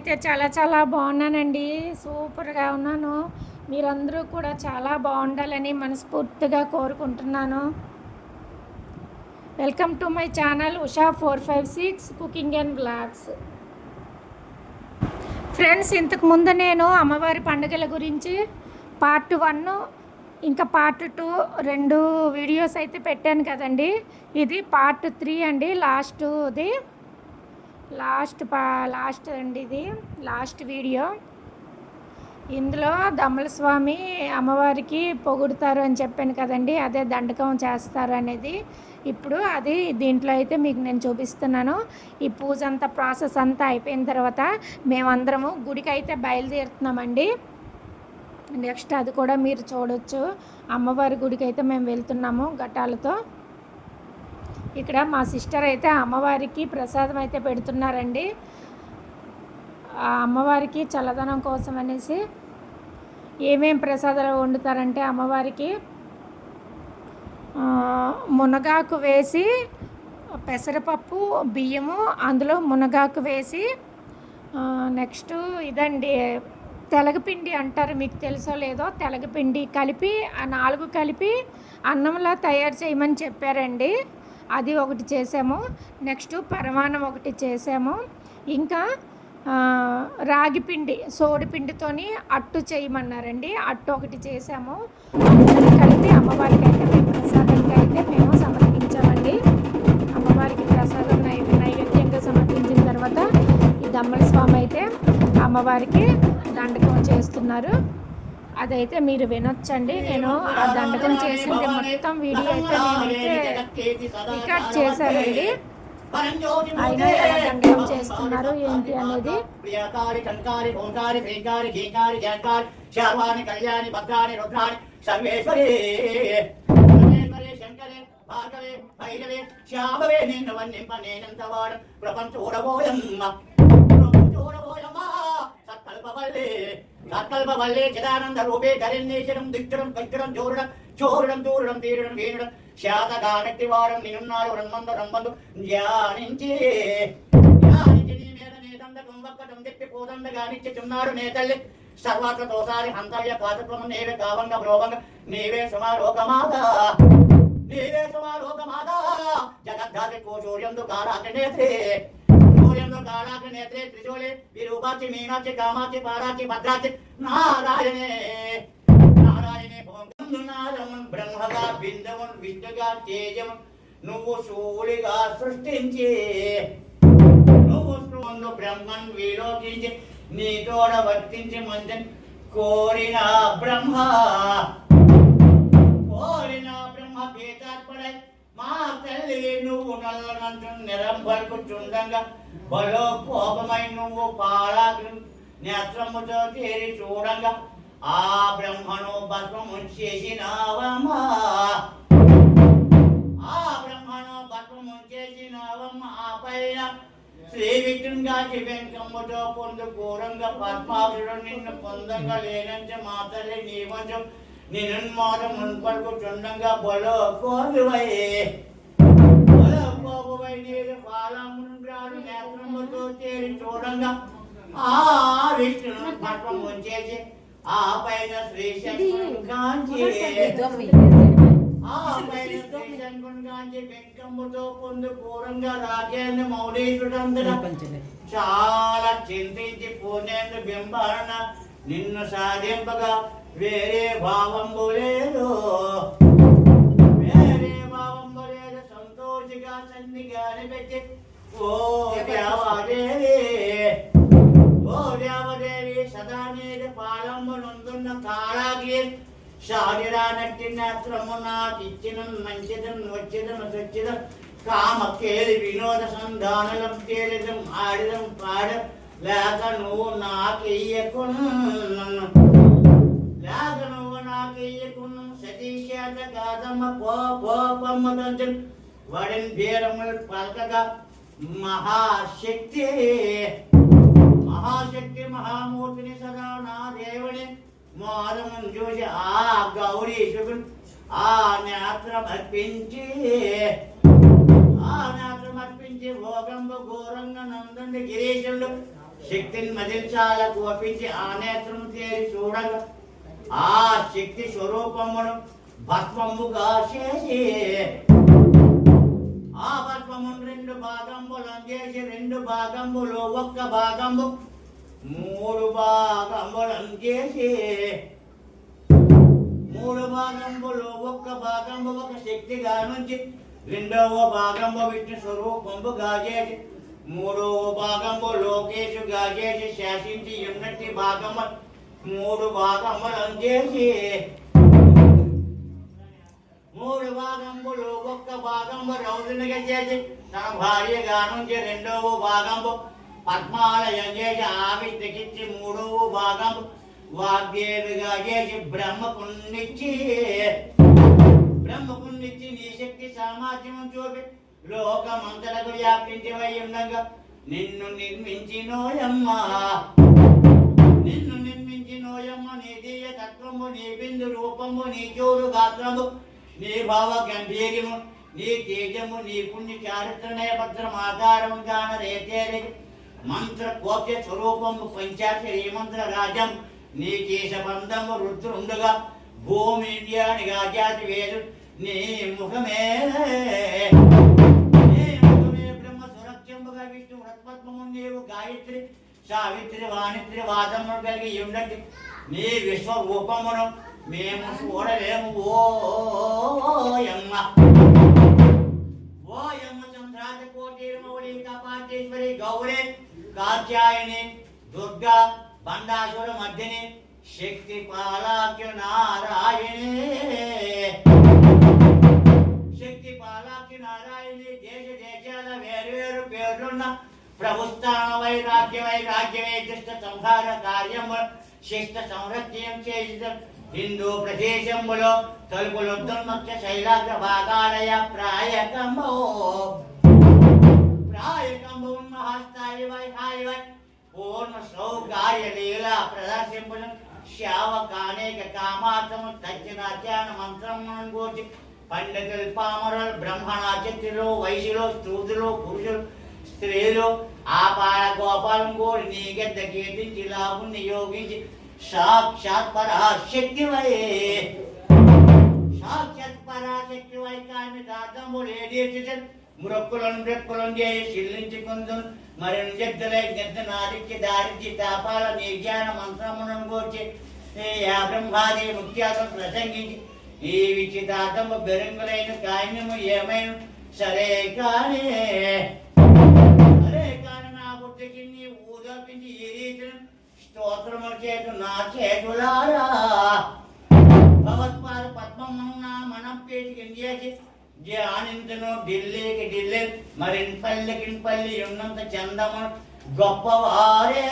నేనైతే చాలా చాలా బాగున్నానండి. సూపర్గా ఉన్నాను. మీరందరూ కూడా చాలా బాగుండాలని మనస్ఫూర్తిగా కోరుకుంటున్నాను. Welcome to my channel Usha four five six cooking and vlogs. Friends ఇంతకు ముందు నేను అమ్మవారి పండుగల గురించి పార్ట్ వన్ ఇంకా పార్ట్ టూ రెండు వీడియోస్ అయితే పెట్టాను కదండి. ఇది పార్ట్ త్రీ అండి లాస్ట్ది. లాస్ట్ పా లాస్ట్ అండి ఇది లాస్ట్ వీడియో. ఇందులో దమ్మల స్వామి అమ్మవారికి పొగుడుతారు అని చెప్పాను కదండి అదే దండకం చేస్తారు అనేది. ఇప్పుడు అది దీంట్లో అయితే మీకు నేను చూపిస్తున్నాను. ఈ పూజ అంతా ప్రాసెస్ అంతా అయిపోయిన తర్వాత మేమందరము గుడికి అయితే బయలుదేరుతున్నామండి. నెక్స్ట్ అది కూడా మీరు చూడొచ్చు. అమ్మవారి గుడికి అయితే మేము వెళ్తున్నాము ఘటాలతో. ఇక్కడ మా సిస్టర్ అయితే అమ్మవారికి ప్రసాదం అయితే పెడుతున్నారండి. ఆ అమ్మవారికి చల్లదనం కోసం అనేసి ఏమేం ప్రసాదాలు వండుతారంటే అమ్మవారికి మునగాకు వేసి పెసరపప్పు బియ్యము అందులో మునగాకు వేసి నెక్స్ట్ ఇదండి తెలగపిండి అంటారు మీకు తెలుసో లేదో తెలగపిండి కలిపి ఆ నాలుగు కలిపి అన్నంలా తయారు చేయమని చెప్పారండి. అది ఒకటి చేసాము. నెక్స్ట్ పరమాన్నం ఒకటి చేసాము. ఇంకా రాగిపిండి సోడిపిండితో అట్టు చేయమన్నారండి. అట్టు ఒకటి చేసాము. కలిపి అమ్మవారికి అయితే మేము ప్రసాదంగా అయితే మేము సమర్పించామండి. అమ్మవారికి ప్రసాదం నైవేద్యంగా సమర్పించిన తర్వాత ఈ దమ్మల స్వామి అయితే అమ్మవారికి దండకం చేస్తున్నారు. అదైతే మీరు వినొచ్చండి. నేను ఆ దండకం చేసింది మొత్తం వీడియో అయితే నేనైతే రికార్డ్ చేశానండి. అయినా ఎలా దండకం చేస్తున్నారు ఏంటి అనేది? భాగవే కళ్యాణి భైరవే శ్యామవే నిన్ను వన్నింప నేనంత వాడు ప్రపంచోడబోయమ్మ సత్కల్పవల్లే సత్కల్పవల్లే చిదానంద రూపే ధరణ్యేశ్వరం దిక్షరం కచ్చరం చోరుడం చోరుడం తూరుడం తీరుడం వీరుడం శాతగానట్టి వారం నిన్నున్నారు రమ్మందు రమ్మందు ధ్యానించి. ధ్యానించి నీ మీద నీ దండకం తిప్పి పోదండ గానిచ్చుచున్నారు నే తల్లి. సర్వత్ర తోసారి హంతవ్య కాతత్వము నీవే కావంగ భ్రోవంగ నీవే సుమారోకమాత నీవే సుమారోకమాత జగద్ధారి కోశూర్యందు కారాగ్ని నేత్రే సూర్యందు కారాగ్ని నేత్రే త్రిశూలే విరూపాచి మీనాచి కామాచి పారాచి భద్రాచి నారాయణే నారాయణే నారమున్ బ్రహ్మగా బిందమున్ విష్ణుగా తేజము నువ్వు శూలిగా సృష్టించి నువ్వు ముందు బ్రహ్మన్ విలోకించి నీతోడ వర్తించి మంచం కోరిన బ్రహ్మ కోరిన బ్రహ్మ భీతాత్పడై మా తల్లి నువ్వు నల్లనంటూ నిరంబల్కుచుండంగా బలో కోపమై నువ్వు పారాగ్రం నేత్రముతో చేరి చూడంగా ఆ బ్రహ్మను భస్మము చేసినావమ్మా. ఆ బ్రహ్మను భస్మము చేసినావమ్మ. ఆ పైన శ్రీ విష్ణుగాకి వెంకమ్మతో పొందు ఘోరంగా పద్మాసుడు నిన్ను పొందంగా లేనంచ మాతల్లి నీ వంచం నిన్నున్మాద మున్పడుకు చుండంగా బలో కోరువై బలో కోపువై నీరు నేత్రముతో చేరి చూడంగా ఆ విష్ణును పద్మం వచ్చేసి ఆ పైన శ్రీ కాంచి ఆ పైన శ్రీ కాంచి వెంకమ్మతో పొందు పూరంగా రాజేంద్ర మౌళీసుడందున చాలా చింతించి పూర్ణేంద్ర బింబరణ నిన్ను సాధింపగా వేరే భావం లేదు సన్నిగా ఓ దేవాదేవి ఓ దేవదేవి సదా మీద పాలమ్ము కాళాగి శాలిరా నట్టి నాకు ఇచ్చిన మంచిదన్ వచ్చిదన్ సచ్చిదన్ కామ కేలి వినోద సంధానలం తేలిదం ఆడిదం పాడ లేక నువ్వు నాకెయ్యకున్న లేక నువ్వు కాదమ్మ పో పోపమ్మ వడిన్ బీరములు పలకగా మహాశక్తి. మహాశక్తి మహామూర్తిని సదా నా దేవుని మోదమును చూసి ఆ గౌరీశుకుని ఆ నేత్రం అర్పించి ఆ నేత్రం అర్పించి భోగంబ ఘోరంగా నందుండి గిరీశుడు. శక్తిని మదిల్చాల కోపించి ఆ నేత్రం చేరి చూడగా ఆ శక్తి స్వరూపమును భస్మముగా చేసి ఆ భస్మమును రెండు భాగంబులు చేసి రెండు భాగంబులు ఒక్క భాగంబు మూడు భాగంబులు చేసి మూడు భాగంబులు ఒక్క భాగంబు ఒక శక్తిగా నుంచి రెండవ భాగంబు విష్ణు స్వరూపంబు గాజేసి మూడవ భాగంబు లోకేశు గాజేసి శాసించి ఉన్నట్టి భాగము మూడు భాగములను చేసి మూడు భాగంబులు భాగంబు రౌదునిగా చేసి తన భార్య గానుంచి రెండవ భాగంబు పద్మాలయం చేసి ఆమె ఆవిష్టికిచ్చి మూడవ భాగంబు వాగ్దేవిగా చేసి బ్రహ్మకున్నిచ్చి బ్రహ్మకున్నిచ్చి నీ శక్తి సామర్థ్యం చూపి లోకమంతలకు వ్యాపించి వై ఉండగా నిన్ను నిర్మించినోయమ్మా నిన్ను నిర్మించినోయమ్మ నీ దివ్య తత్వము నీ బిందు రూపము నీ చూడు గాత్రము నీ భావ గంభీరము నీ తేజము నీ పుణ్య చారిత్రనయ భద్రం ఆధారం రేతేరి మంత్ర కోప్య స్వరూపము పంచాక్షరి మంత్ర రాజం. నీ కేశబంధము రుద్రుండుగా. భూమి ఇండియాని గాజాతి వేరు. నీ ముఖమే నీ ముఖమే బ్రహ్మ సురక్షంబుగా విష్ణు వృత్పద్మము నీవు గాయత్రి సావిత్రి వాణిత్రి వాదమును కలిగి ఉండండి. నీ విశ్వ రూపమును మేము చూడలేము ఓ ఓయమ్మ. ఓయమ్మ సంధ్రాజ కోటిమౌళి కపాటేశ్వరి గౌరే కాత్యాయని దుర్గా బండాసుర మధ్యని శక్తి పాలాక్య నారాయణి శక్తి పాలాక్షి నారాయణి దేశ దేశాల పేర్లున్న వైరాగ్య సంహార కార్యము శిష్ట సంరక్షణం చేసిన హిందూ ప్రదేశములో తలుపులొద్దున్మక్ష శైలాగ్ర భాగాలయ ప్రాయకమో ప్రాయకంబు మహాస్థాయి వైహాయి వై పూర్ణ సౌకార్య లీల ప్రదర్శింపును శావకానేక కామార్థము తజ్జనాధ్యాన మంత్రమును గూర్చి పండితులు పామరులు బ్రహ్మణాచత్రులు వైశ్యులు శూద్రులు పురుషులు స్త్రీలు ఆపాల గోపాలం కోరి నీ గద్ద కీర్తించి లాభుని నియోగించి సాక్షాత్ పరాశక్తివై సాక్షాత్ పరాశక్తివై కానీ దార్థములు ఏది మృక్కులను మృక్కులను చేసి శిల్లించుకుందు మరి జద్దలై గద్ద నారించి దారించి తాపాల నీ జ్ఞాన మంత్రములను గోర్చి యా బ్రహ్మాది ముఖ్యాసం ప్రసంగించి ఈ విచితార్థము బెరంగులైన కాయము ఏమైనా సరే కానీ సరే కానీ నా బుద్ధికి నీ ఊదోపించి ఈ రీతిని స్తోత్రముల చేతు నా చేతులారా భగవత్పాద పద్మమున్న మనం పేటికి ఇండియాకి ధ్యానించను ఢిల్లీకి ఢిల్లీ మరి పల్లికి పల్లి ఉన్నంత చందము గొప్పవారే.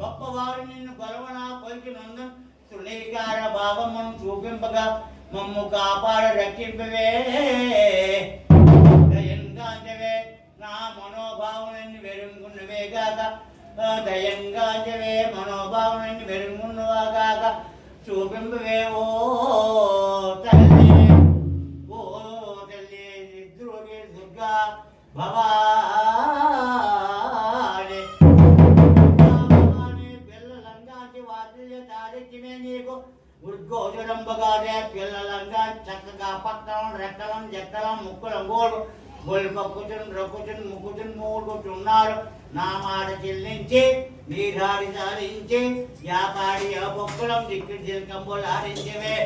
గొప్పవారు నిన్ను గొలవన పలికినందు సునీకార భావమును చూపింపగా మమ్ము కాపాడ రక్షింపవే. దయంగాంచవే నా మనోభావం వెరుంగున్నవే కాక దయంగాంచవే మనోభావనని వెరుంగున్నవాగాక చూపింపవే ఓ తల్లి ఓ తల్లి నిద్రోగి దుర్గా భవాని భవాని పిల్లలంగా చక్కగా పక్కలం రెక్కలం జక్కలం ముక్కులం గోడు గొల్లు పక్కుచుని రొక్కుచుని ముక్కుచుని మూడుకుంటున్నారు. నా మాట చెల్లించి నీ దారి సాధించి వ్యాపారి పొక్కులం దిక్కు దిల్కంబులు ఆడించవే.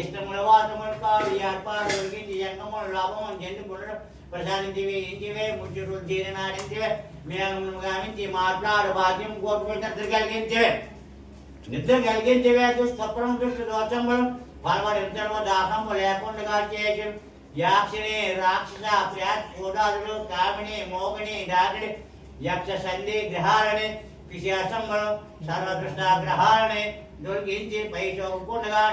ఇష్టముల వాతములు కాడు ఏర్పాటు దొరికించి ఎంగములు లాభము జంతుకులను ప్రసాదించివే ఇంటివే ముచ్చుడు దీని నాడించివే మేము గావించి మాట్లాడు భాగ్యం కోరుకుని నిద్ర కలిగించవే. నిద్ర కలిగించవే దుస్తపురం దుష్ట దోషములు పరమరించడము దాహము లేకుండా చేసి యాక్షిణి రాక్షస ప్రేత కూడాదులు కామిని మోగిని యక్ష సంధి గ్రహాలని పిశాసములు సర్వకృష్ణ గ్రహాలని దొరికించి పై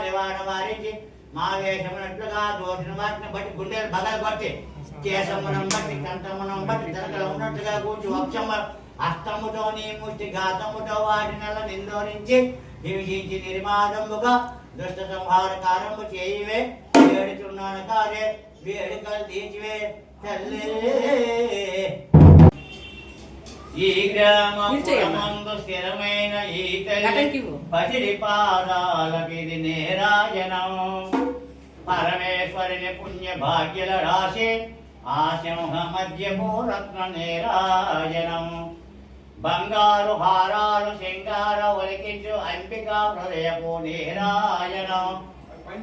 నివారణ వారించి మా వేషమునట్లుగా దోషణ వాటిని బట్టి గుండెలు బగలు కొట్టి కేశమునం బట్టి కంఠమునం బట్టి తనకలు ఉన్నట్టుగా కూర్చి వక్షము అష్టముతో నీ ముష్టి ఘాతముతో వాటి నెల నిందోరించి హింసించి నిర్మాదముగా దుష్ట సంహార కారము చేయివే. వేడుచున్నాను కాదే వేడుకలు తీర్చివే తల్లి ఈ గ్రామ నిల్చోయమ్మా. పురమందు స్థిరమైన ఈ తల్లి ఇవ్వు. పసిడి పాదాలకిది నేరాజనం పరమేశ్వరిని పుణ్య భాగ్యల రాశి ఆ సింహ మధ్యము రత్న నేరాజనం బంగారు హారాలు సింగార ఒలికించు అంబికా హృదయపు నీరాజనం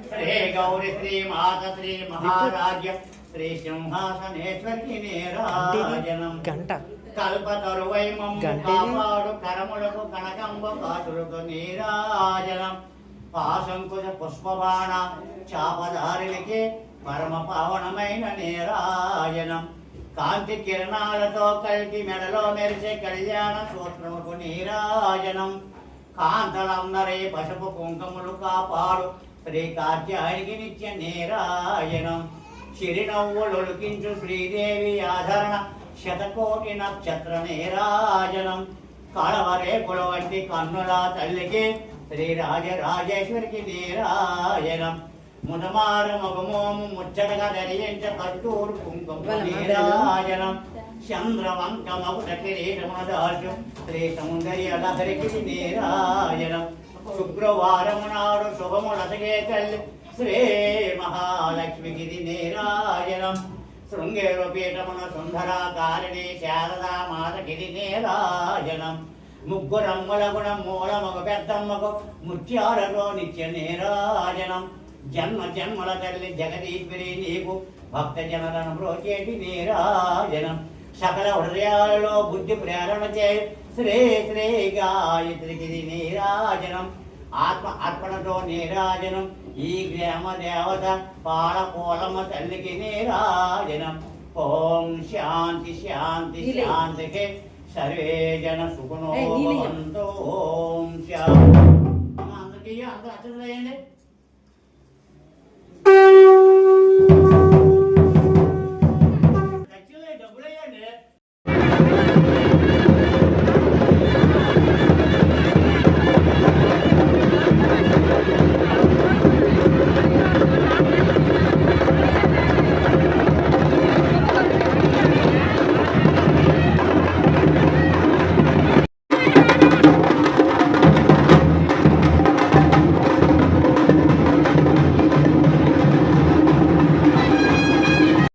శ్రీ గౌరి శ్రీ మాత శ్రీ మహారాజ్య శ్రీ సింహాసనేశ్వరికి నీరాజనం గంట. కల్పతరువై మమ్ము గంటేది? కాపాడు కరములకు కనకంబ నీరాజనం. పాశంకుశ పుష్పబాణ పరమ పావనమైన నీరాజనం. కాంతి కిరణాలతో కలిపి మెడలో మెరిసే కళ్యాణ సూత్రముకు నీరాజనం. కాంతలందరే పసుపు కుంకుమలు కాపాడు శ్రీ కాత్యాయనికి నిత్య నేరాయణం చిరునవ్వులొలికించు శ్రీదేవి ఆధరణ శతకోటి నక్షత్ర నేరాజనం కళవరేకుల వంటి కన్నుల తల్లికి శ్రీ రాజరాజేశ్వరికి నీరాజనం మునమార మగమోము ముచ్చటగా ధరించ కట్టూరు కుంకుమ నీరాజనం చంద్రవంక మగుట కిరీటమున దాచు శ్రీ సౌందర్య లహరికి నేరాయణం. శుక్రవారము నాడు శుభములసగే తల్లి శ్రీ మహాలక్ష్మికి నేరాజనం. శృంగేరు పీఠమున సుందరాకారిణి శారదా మాతకిది నేరాజనం. ముగ్గురమ్మల గుణం మూలమగు పెద్దమ్మకు ముత్యాలలో నిత్య నేరాజనం. జన్మ జన్మల తల్లి జగదీశ్వరి నీకు భక్త జనలను బ్రోచేటి నేరాజనం. సకల హృదయాలలో బుద్ధి ప్రేరణ చే శ్రీ శ్రీ గాయత్రికి ఇది నీరాజనం. ఆత్మ అర్పణతో నీరాజనం. ఈ గ్రామ దేవత పాలకోలమ్మ తల్లికి నీరాజనం. ఓం శాంతి శాంతి శాంతికి సర్వే జన సుఖనో శాంతి. అందరికీ అందరూ అర్థం చేయండి.